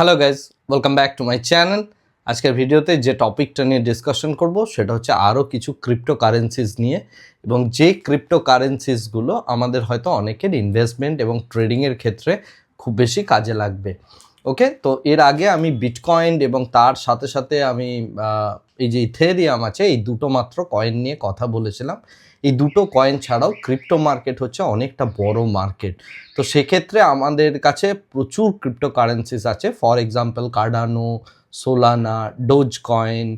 Hello guys welcome back to my channel আজকের ভিডিওতে যে টপিকটা নিয়ে ডিসকাশন করব, সেটা হচ্ছে আরও কিছু ক্রিপ্টো কারেন্সিস নিয়ে এবং যে ক্রিপ্টো কারেন্সিসগুলো আমাদের হয়তো অনেকের ইনভেস্টমেন্ট এবং ট্রেডিংয়ের ক্ষেত্রে খুব বেশি কাজে লাগবে। ওকে তো এর আগে আমি বিটকয়েন এবং তার সাথে সাথে আমি এই যে ইথেরিয়াম আছে, এই দুটো মাত্র কয়েন নিয়ে কথা বলেছিলাম। এই দুটো কয়েন ছাড়াও ক্রিপ্টো মার্কেট হচ্ছে অনেকটা বড় মার্কেট তো সেক্ষেত্রে আমাদের কাছে প্রচুর ক্রিপ্টো কারেন্সিস আছে। For example Cardano Solana Dogecoin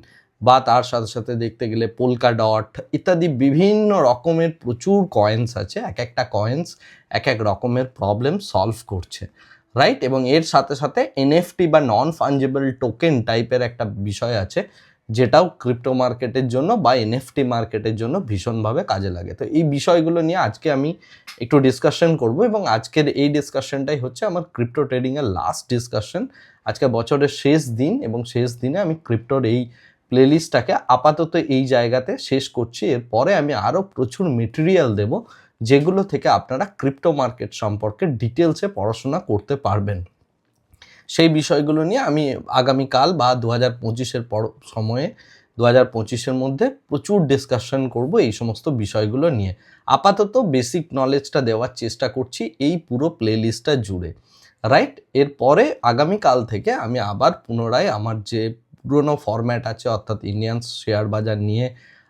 বা তার সাথে সাথে দেখতে গেলে পোলকা ডট ইত্যাদি বিভিন্ন রকমের প্রচুর কয়েন্স আছে। এক একটা কয়েন্স এক এক রকমের প্রবলেম সলভ করছে। রাইট এবং এর সাথে সাথে এনএফটি বা নন ফাঞ্জেবল টোকেন টাইপের একটা বিষয় আছে, যেটাও ক্রিপ্টো মার্কেটের জন্য বা এনএফটি মার্কেটের জন্য ভীষণভাবে কাজে লাগে। তো এই বিষয়গুলো নিয়ে আজকে আমি একটু ডিসকাশন করব এবং আজকের এই ডিসকাশনটাই হচ্ছে আমার ক্রিপ্টো ট্রেডিংয়ের লাস্ট ডিসকাশন আজকে বছরের শেষ দিন এবং শেষ দিনে আমি ক্রিপ্টোর এই প্লেলিস্টটাকে আপাতত এই জায়গাতে শেষ করছি। এরপরে আমি আরও প্রচুর মেটেরিয়াল দেব। যেগুলো থেকে আপনারা ক্রিপ্টো মার্কেট সম্পর্কে ডিটেলসে পড়াশোনা করতে পারবেন। সেই বিষয়গুলো নিয়ে আমি আগামীকাল বা দু হাজার পঁচিশের পর সময়ে দু হাজার পঁচিশের মধ্যে প্রচুর ডিসকাশন করব এই সমস্ত বিষয়গুলো নিয়ে। আপাতত বেসিক নলেজটা দেওয়ার চেষ্টা করছি এই পুরো প্লেলিস্টটা জুড়ে। রাইট এরপরে আগামীকাল থেকে আমি আবার পুনরায় আমার যে পুরনো ফরম্যাট আছে, অর্থাৎ ইন্ডিয়ান শেয়ার বাজার নিয়ে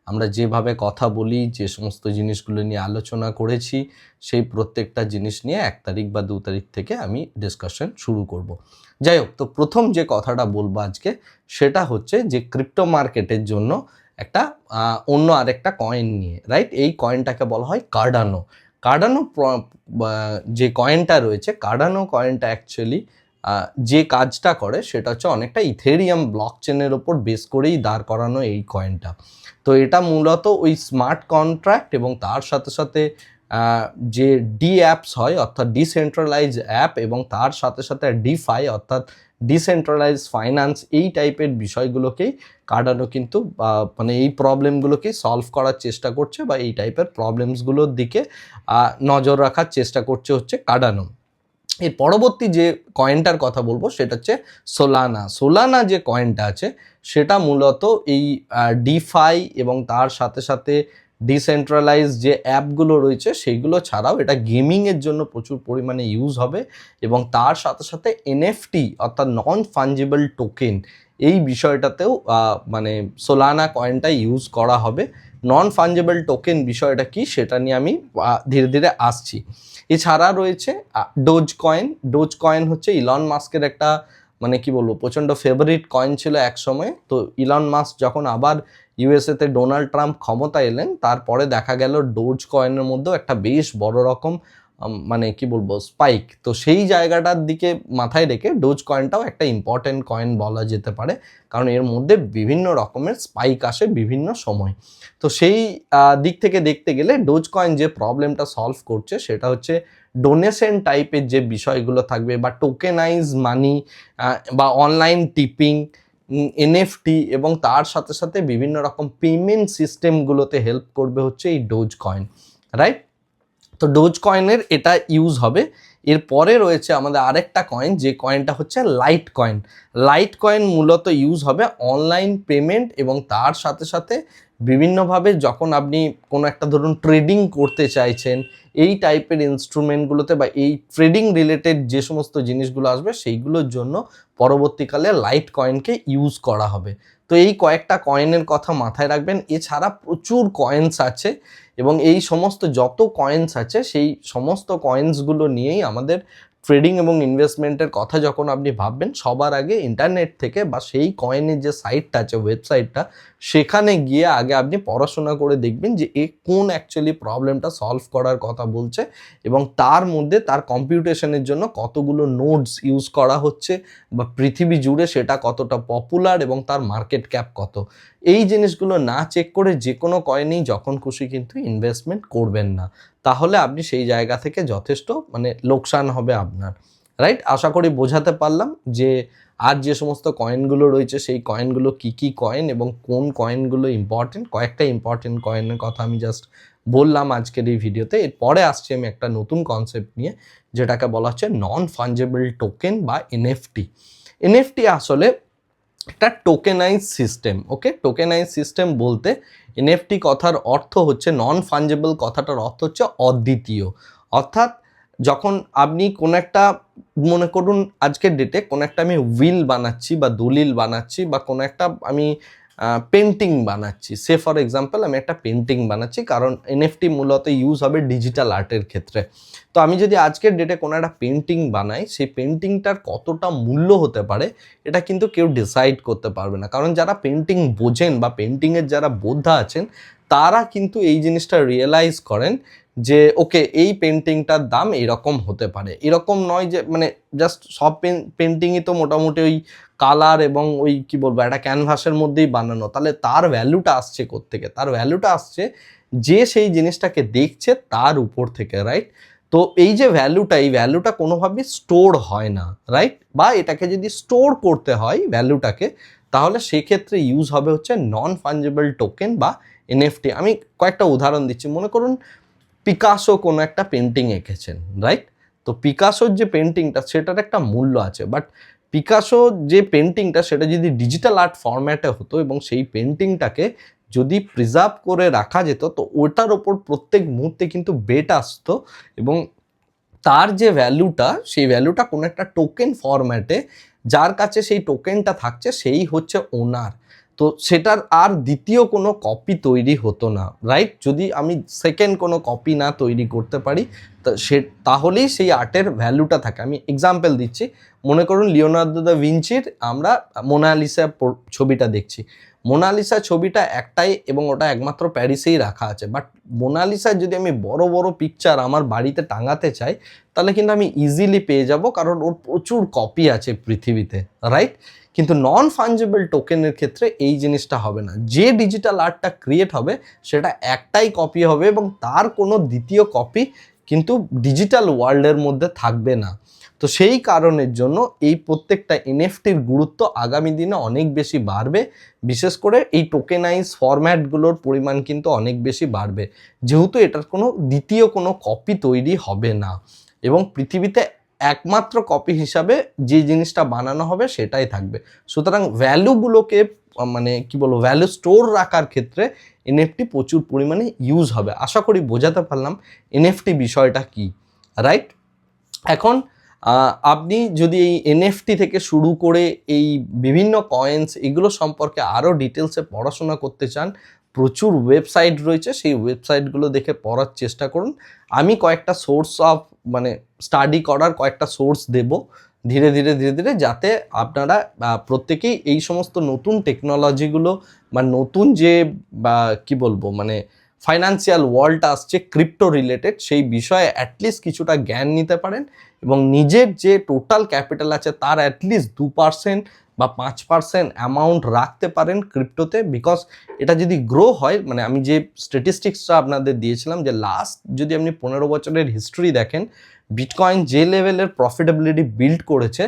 আমরা যেভাবে কথা বলি, যে সমস্ত জিনিসগুলো নিয়ে আলোচনা করেছি, সেই প্রত্যেকটা জিনিস নিয়ে এক তারিখ বা দু তারিখ থেকে আমি ডিসকাশন শুরু করব। যাই হোক, তো প্রথম যে কথাটা বলব আজকে, সেটা হচ্ছে যে ক্রিপ্টো মার্কেটের জন্য একটা অন্য আরেকটা কয়েন নিয়ে রাইট এই কয়েনটাকে বলা হয় কার্ডানো কার্ডানো যে কয়েনটা রয়েছে কার্ডানো কয়েনটা অ্যাকচুয়ালি যে কাজটা করে সেটা হচ্ছে অনেকটা ইথেরিয়াম ব্লক চেনের ওপর বেস করেই দাঁড় করানো এই কয়েনটা। তো এটা মূলত ওই স্মার্ট কন্ট্রাক্ট এবং তার সাথে সাথে যে ডি অ্যাপস হয় অর্থাৎ ডিসেন্ট্রালাইজ অ্যাপ এবং তার সাথে সাথে ডিফাই অর্থাৎ ডিসেন্ট্রালাইজ ফাইন্যান্স এই টাইপের বিষয়গুলোকেই কাটানো কিন্তু মানে এই প্রবলেমগুলোকে সলভ করার চেষ্টা করছে বা এই টাইপের প্রবলেমসগুলোর দিকে নজর রাখার চেষ্টা করছে হচ্ছে কাটানো। এর পরবর্তী যে কয়েনটার কথা বলব সেটা হচ্ছে সোলানা সোলানা যে কয়েনটা আছে, সেটা মূলত এই ডিফাই এবং তার সাথে সাথে ডিসেন্ট্রালাইজ যে অ্যাপগুলো রয়েছে সেইগুলো ছাড়াও এটা গেমিংয়ের জন্য প্রচুর পরিমাণে ইউজ হবে এবং তার সাথে সাথে এনএফটি অর্থাৎ নন ফাঞ্জিবল টোকেন এই বিষয়টাতেও মানে সোলানা কয়েনটা ইউজ করা হবে। নন ফাঞ্জেবল টোকেন বিষয়টা কি সেটা নিয়ে আমি ধীরে ধীরে আসছি। এছাড়া রয়েছে ডোজ কয়েন ডোজ কয়েন হচ্ছে ইলন মাস্কের একটা মানে কি বলব, প্রচণ্ড ফেভারিট কয়েন ছিল এক সময় তো ইলন মাস্ক যখন আবার ইউএসএতে ডোনাল্ড ট্রাম্প ক্ষমতা এলেন, তারপরে দেখা গেল ডোজ কয়েনের মধ্যেও একটা বেশ বড় রকম মানে কি বলব স্পাইক তো সেই জায়গাটার দিকে মাথায় রেখে ডোজ কয়েনটাও একটা ইম্পর্টেন্ট কয়েন বলা যেতে পারে, কারণ এর মধ্যে বিভিন্ন রকমের স্পাইক আসে বিভিন্ন সময়। তো সেই দিক থেকে দেখতে গেলে ডোজ কয়েন যে প্রবলেমটা সলভ করছে, সেটা হচ্ছে ডোনেশন টাইপের যে বিষয়গুলো থাকবে বা টোকেনাইজ মানি বা অনলাইন টিপিং এনএফটি এবং তার সাথে সাথে বিভিন্ন রকম পেমেন্ট সিস্টেমগুলোতে হেল্প করবে হচ্ছে এই ডোজ কয়েন রাইট তো ডোজ কয়েনের এটা ইউজ হবে। এরপরে রয়েছে আমাদের আরেকটা কয়েন যে কয়েনটা হচ্ছে লাইট কয়েন লাইট কয়েন মূলত ইউজ হবে অনলাইন পেমেন্ট এবং তার সাথে সাথে বিভিন্নভাবে যখন আপনি কোনো একটা ধরুন ট্রেডিং করতে চাইছেন, এই টাইপের ইনস্ট্রুমেন্টগুলোতে বা এই ট্রেডিং রিলেটেড যে সমস্ত জিনিসগুলো আসবে, সেইগুলোর জন্য পরবর্তীকালে লাইট কয়েনকে ইউজ করা হবে। তো এই কয়েকটা কয়েনের কথা মাথায় রাখবেন। এছাড়া প্রচুর কয়েন্স আছে। এবং এই সমস্ত যত কয়েন্স আছে সেই সমস্ত কয়েন্সগুলো নিয়েই আমাদের ট্রেডিং এবং ইনভেস্টমেন্টের কথা যখন আপনি ভাববেন, সবার আগে ইন্টারনেট থেকে বা সেই কয়েনের যে সাইটটা আছে ওয়েবসাইটটা সেখানে গিয়ে আগে আপনি পড়াশোনা করে দেখবেন যে এ কোন অ্যাকচুয়ালি প্রবলেমটা সলভ করার কথা বলছে এবং তার মধ্যে তার কম্পিউটেশনের জন্য কতগুলো নোটস ইউজ করা হচ্ছে বা পৃথিবী জুড়ে সেটা কতটা পপুলার এবং তার মার্কেট ক্যাপ কত। এই জিনিসগুলো না চেক করে যে কোনো কয়েনেই যখন খুশি কিন্তু ইনভেস্টমেন্ট করবেন না। তাহলে আপনি সেই জায়গা থেকে যথেষ্ট মানে লোকসান হবে আপনার রাইট আশা করি বোঝাতে পারলাম যে আর যে সমস্ত কয়েনগুলো রয়েছে, সেই কয়েনগুলো কি কি কয়েন এবং কোন কয়েনগুলো ইম্পর্টেন্ট কয়েকটা ইম্পর্টেন্ট কয়েনের কথা আমি জাস্ট বললাম আজকের এই ভিডিওতে এরপরে আসছি আমি একটা নতুন কনসেপ্ট নিয়ে, যেটাকে বলা হচ্ছে নন ফাঞ্জেবল টোকেন বা এনএফটি এনএফটি আসলে একটা tokenize system okay tokenize system বলতে এনএফটি কথার অর্থ হচ্ছে নন ফাঞ্জেবল কথাটার অর্থ হচ্ছে অদ্বিতীয়। অর্থাৎ যখন আপনি কোনো একটা, মনে করুন আজকের ডেটে কোনো একটা আমি উইল বানাচ্ছি বা দলিল বানাচ্ছি বা কোনো একটা আমি পেন্টিং বানাচ্ছি। সে ফর এক্সাম্পল আমি একটা পেন্টিং বানাচ্ছি, কারণ এনএফটি মূলত ইউজ হবে ডিজিটাল আর্টের ক্ষেত্রে। তো আমি যদি আজকের ডেটে কোনো একটা পেন্টিং বানাই, সেই পেন্টিংটার কতটা মূল্য হতে পারে, এটা কিন্তু কেউ ডিসাইড করতে পারবে না। কারণ যারা পেন্টিং বোঝেন বা পেন্টিংয়ের যারা বোদ্ধা আছেন, তারা কিন্তু এই জিনিসটা রিয়েলাইজ করেন যে, ওকে, এই পেন্টিংটার দাম এরকম হতে পারে। এরকম নয় যে মানে জাস্ট সব পেন্টিংই তো মোটামুটি ওই কালার এবং ওই কি বলব, একটা ক্যানভাসের মধ্যেই বানানো। তাহলে তার ভ্যালুটা আসছে থেকে তার ভ্যালুটা আসছে যে, সেই জিনিসটাকে দেখছে তার উপর থেকে রাইট তো এই যে ভ্যালুটা এই ভ্যালুটা কোনোভাবেই স্টোর হয় না রাইট বা এটাকে যদি স্টোর করতে হয় ভ্যালুটাকে তাহলে সেক্ষেত্রে ইউজ হবে হচ্ছে নন ফাঞ্জেবল টোকেন বা এনএফটি আমি কয়েকটা উদাহরণ দিচ্ছি। মনে করুন পিকাসো কোনো একটা পেন্টিং এঁকেছেন রাইট তো পিকাসোর যে পেন্টিংটা সেটার একটা মূল্য আছে। বাট পিকাসো যে পেন্টিংটা সেটা যদি ডিজিটাল আর্ট ফরম্যাটে হতো এবং সেই পেন্টিংটাকে যদি প্রিজার্ভ করে রাখা যেত, তো ওটার ওপর প্রত্যেক মুহূর্তে কিন্তু বেট আসতো এবং তার যে ভ্যালুটা সেই ভ্যালুটা কোনো একটা টোকেন ফরম্যাটে যার কাছে সেই টোকেনটা থাকছে, সেই হচ্ছে ওনার তো সেটার আর দ্বিতীয় কোনো কপি তৈরি হতো না রাইট যদি আমি সেকেন্ড কোনো কপি না তৈরি করতে পারি সে, তাহলেই সেই আর্টের ভ্যালুটা থাকে। আমি এক্সাম্পল দিচ্ছি। মনে করুন লিওনার্দো দা ভিঞ্চির আমরা মোনালিসা ছবিটা দেখছি। মোনালিসা ছবিটা একটাই এবং ওটা একমাত্র প্যারিসেই রাখা আছে। বাট মোনালিসার যদি আমি বড় বড় পিকচার আমার বাড়িতে টাঙাতে চাই, তাহলে কিন্তু আমি ইজিলি পেয়ে যাব কারণ ওর প্রচুর কপি আছে পৃথিবীতে রাইট কিন্তু নন ফাঞ্জেবল টোকেনের ক্ষেত্রে এই জিনিসটা হবে না। যে ডিজিটাল আর্টটা ক্রিয়েট হবে, সেটা একটাই কপি হবে এবং তার কোনো দ্বিতীয় কপি কিন্তু ডিজিটাল ওয়ার্ল্ডের মধ্যে থাকবে না। তো সেই কারণের জন্য এই প্রত্যেকটা এনএফটির গুরুত্ব আগামী দিনে অনেক বেশি বাড়বে। বিশেষ করে এই টোকেনাইজ ফরম্যাটগুলোর পরিমাণ কিন্তু অনেক বেশি বাড়বে। যেহেতু এটার কোনো দ্বিতীয় কোনো কপি তৈরি হবে না এবং পৃথিবীতে একমাত্র কপি হিসাবে যে জিনিসটা বানানো হবে সেটাই থাকবে। সুতরাং ভ্যালুগুলোকে মানে কি বলব ভ্যালু স্টোর রাখার ক্ষেত্রে এনএফটি প্রচুর পরিমাণে ইউজ হবে। আশা করি বোঝাতে পারলাম এনএফটি বিষয়টা কি রাইট এখন আপনি যদি এই এনএফটি থেকে শুরু করে এই বিভিন্ন কয়েন্স এগুলো সম্পর্কে আরও ডিটেলসে পড়াশোনা করতে চান, প্রচুর ওয়েবসাইট রয়েছে, সেই ওয়েবসাইটগুলো দেখে পড়ার চেষ্টা করুন। আমি কয়েকটা সোর্স অফ মানে স্টাডি করার কয়েকটা সোর্স দেব, ধীরে ধীরে ধীরে ধীরে, যাতে আপনারা প্রত্যেকেই এই সমস্ত নতুন টেকনোলজিগুলো বা নতুন যে, বা, কি বলব মানে ফাইন্যান্সিয়াল ওয়ার্ল্ডটা আসছে ক্রিপ্টো রিলেটেড সেই বিষয়ে অ্যাটলিস্ট কিছুটা জ্ঞান নিতে পারেন এবং নিজের যে টোটাল ক্যাপিটাল আছে তার অ্যাটলিস্ট দু পার্সেন্ট বা পাঁচ পার্সেন্ট অ্যামাউন্ট রাখতে পারেন ক্রিপ্টোতে বিকজ এটা যদি গ্রো হয় মানে আমি যে স্ট্যাটিস্টিক্সটা আপনাদের দিয়েছিলাম যে লাস্ট যদি আপনি পনেরো বছরের হিস্ট্রি দেখেন বিটকয়েন যে লেভেলের প্রফিটেবিলিটি বিল্ড করেছে,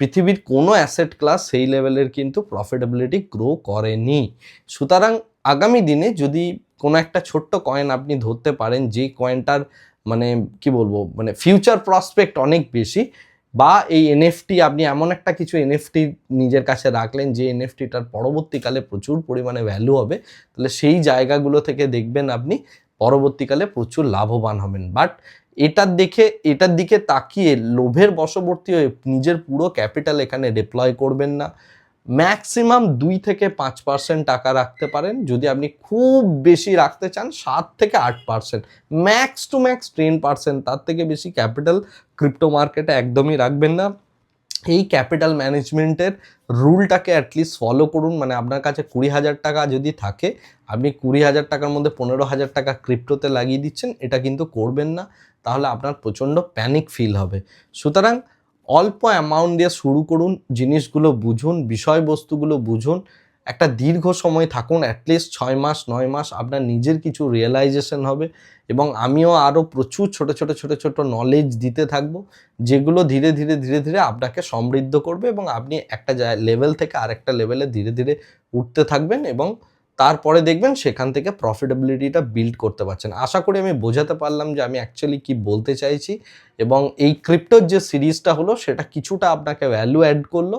পৃথিবীর কোনো অ্যাসেট ক্লাস সেই লেভেলের কিন্তু প্রফিটেবিলিটি গ্রো করেনি। সুতরাং আগামী দিনে যদি কোনো একটা ছোট্ট কয়েন আপনি ধরতে পারেন, যে কয়েনটার মানে কি বলব মানে ফিউচার প্রসপেক্ট অনেক বেশি, বা এই এনএফটি আপনি এমন একটা কিছু এনএফটি নিজের কাছে রাখলেন, যে এনএফটিটার পরবর্তীকালে প্রচুর পরিমাণে ভ্যালু হবে, তাহলে সেই জায়গাগুলো থেকে দেখবেন আপনি পরবর্তীকালে প্রচুর লাভবান হবেন। বাট এটার দেখে এটার দিকে তাকিয়ে লোভের বশবর্তী হয়ে নিজের পুরো ক্যাপিটাল এখানে ডিপ্লয় করবেন না। ম্যাক্সিমাম দুই থেকে পাঁচ পার্সেন্ট টাকা রাখতে পারেন। যদি আপনি খুব বেশি রাখতে চান, সাত থেকে আট percent. Max to max ten percent, তার থেকে বেশি ক্যাপিটাল ক্রিপ্টো মার্কেটে একদমই রাখবেন না। এই ক্যাপিটাল ম্যানেজমেন্টের রুলটাকে অ্যাটলিস্ট ফলো করুন। মানে আপনার কাছে কুড়ি হাজার টাকা যদি থাকে, আপনি কুড়ি হাজার টাকার মধ্যে পনেরো হাজার টাকা ক্রিপ্টোতে লাগিয়ে দিচ্ছেন, এটা কিন্তু করবেন না। তাহলে আপনার প্রচণ্ড প্যানিক ফিল হবে। সুতরাং অল্প অ্যামাউন্ট দিয়ে শুরু করুন, জিনিসগুলো বুঝুন, বিষয়বস্তুগুলো বুঝুন। একটা দীর্ঘ সময় থাকুন অ্যাটলিস্ট ছয় মাস, নয় মাস, আপনার নিজের কিছু রিয়েলাইজেশন হবে এবং আমিও আরও প্রচুর ছোট ছোট ছোট ছোট নলেজ দিতে থাকব, যেগুলো ধীরে ধীরে ধীরে ধীরে আপনাকে সমৃদ্ধ করবে এবং আপনি একটা লেভেল থেকে আরেকটা লেভেলে ধীরে ধীরে উঠতে থাকবেন এবং তারপরে দেখবেন সেখান থেকে প্রফিটেবিলিটিটা বিল্ড করতে পারছেন। আশা করি আমি বোঝাতে পারলাম যে আমি অ্যাকচুয়ালি কি বলতে চাইছি এবং এই ক্রিপ্টোর যে সিরিজটা হলো, সেটা কিছুটা আপনাকে ভ্যালু অ্যাড করল।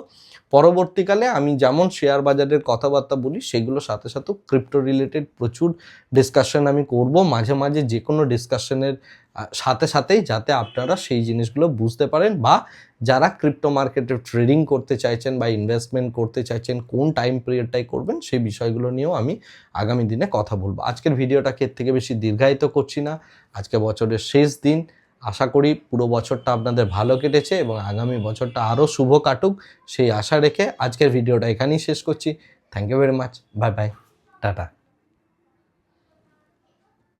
পরবর্তীকালে আমি যেমন শেয়ার বাজারের কথাবার্তা বলি, সেগুলোর সাথে সাথেও ক্রিপ্টো রিলেটেড প্রচুর ডিসকাশন আমি করব। মাঝে মাঝে যে কোনো ডিসকাশনের সাথে সাথেই যাতে আপনারা সেই জিনিসগুলো বুঝতে পারেন বা যারা ক্রিপ্টো মার্কেটে ট্রেডিং করতে চাইছেন বা ইনভেস্টমেন্ট করতে চাইছেন, কোন টাইম পিরিয়ডটাই করবেন সেই বিষয়গুলো নিয়েও আমি আগামী দিনে কথা বলব। আজকের ভিডিওটাকে এর থেকে বেশি দীর্ঘায়িত করছি না। আজকে বছরের শেষ দিন। আশা করি পুরো বছরটা আপনাদের ভালো কেটেছে এবং আগামী বছরটা আরও শুভ কাটুক। সেই আশা রেখে আজকের ভিডিওটা এখানেই শেষ করছি। Thank you very much bye bye tata